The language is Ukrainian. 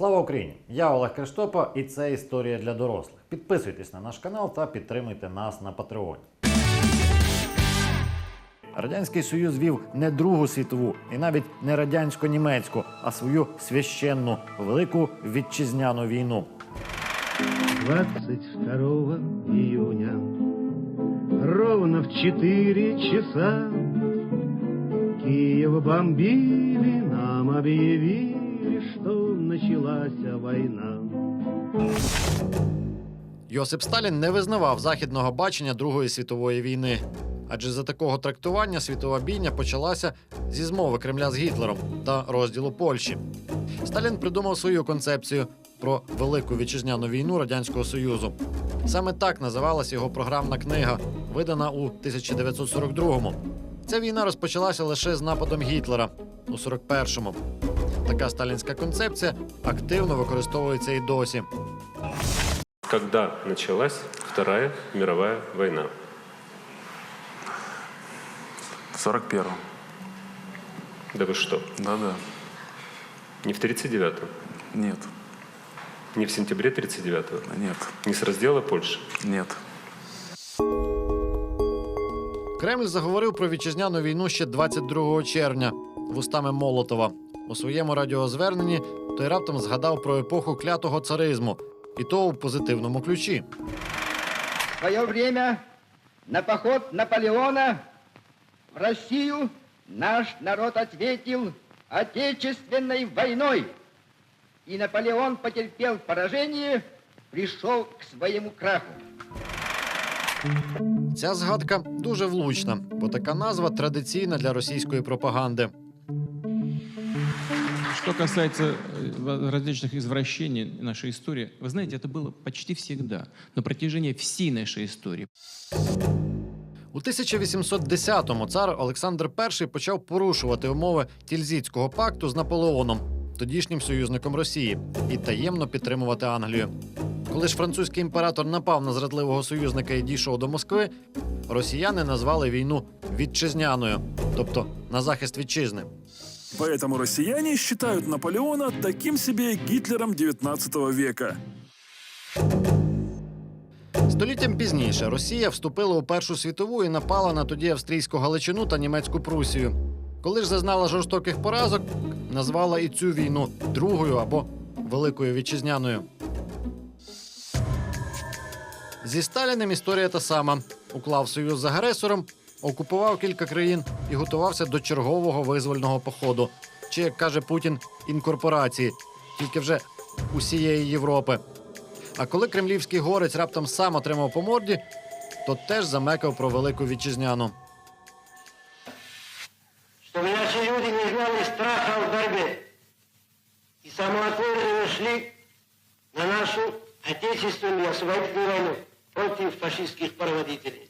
Слава Україні! Я Олег Криштопа, і це історія для дорослих. Підписуйтесь на наш канал та підтримуйте нас на Патреоні. Радянський Союз вів не Другу світову і навіть не радянсько-німецьку, а свою священну велику вітчизняну війну. 22 июня Ровно в 4 часа Киев бомбили, нам объявили, что началась война. Йосип Сталін не визнавав західного бачення Другої світової війни. Адже за такого трактування світова бійня почалася зі змови Кремля з Гітлером та розділу Польщі. Сталін придумав свою концепцію про велику вітчизняну війну Радянського Союзу. Саме так називалась його програмна книга, видана у 1942-му. Ця війна розпочалася лише з нападом Гітлера у 41-му. Така сталінська концепція активно використовується і досі. Когда началась Вторая мировая война? В 41-м. Да вы что? Да-да. Не в 39-м? Нет. Не в сентябре 39-го? Нет. Не с раздела Польши? Нет. Кремль заговорив про вітчизняну війну ще 22 червня вустами Молотова. У своєму радіозверненні той раптом згадав про епоху клятого царизму, і то у позитивному ключі. В свое время на поход Наполеона в Россию наш народ ответил Отечественной войной. И Наполеон потерпел поражение, пришел к своему краху. Ця згадка дуже влучна, бо така назва традиційна для російської пропаганди. Что касается э, в- различных извращений нашей истории, вы знаете, это было почти всегда, на протяжении всей нашей истории. У 1810-му цар Олександр І почав порушувати умови Тільзітського пакту з Наполеоном, тодішнім союзником Росії, і таємно підтримувати Англію. Коли ж французький імператор напав на зрадливого союзника і дійшов до Москви, росіяни назвали війну вітчизняною, тобто на захист вітчизни. Поэтому россияне считают Наполеона таким себе Гитлером 19 века. Століттям пізніше Росія вступила у Першу світову і напала на тоді австрійську Галичину та німецьку Прусію. Коли ж зазнала жорстоких поразок, назвала і цю війну другою або Великою вітчизняною. Зі Сталіним історія та сама: уклав союз з агресором, окупував кілька країн і готувався до чергового визвольного походу, чи як каже Путін, інкорпорації, тільки вже усієї Європи. А коли кремлівський горець раптом сам отримав по морді, то теж замекав про велику вітчизняну. чтобы наши люди не знали страха в борьбе и самоотверженно шли на нашу отечественную освободительную войну против фашистских проводителей.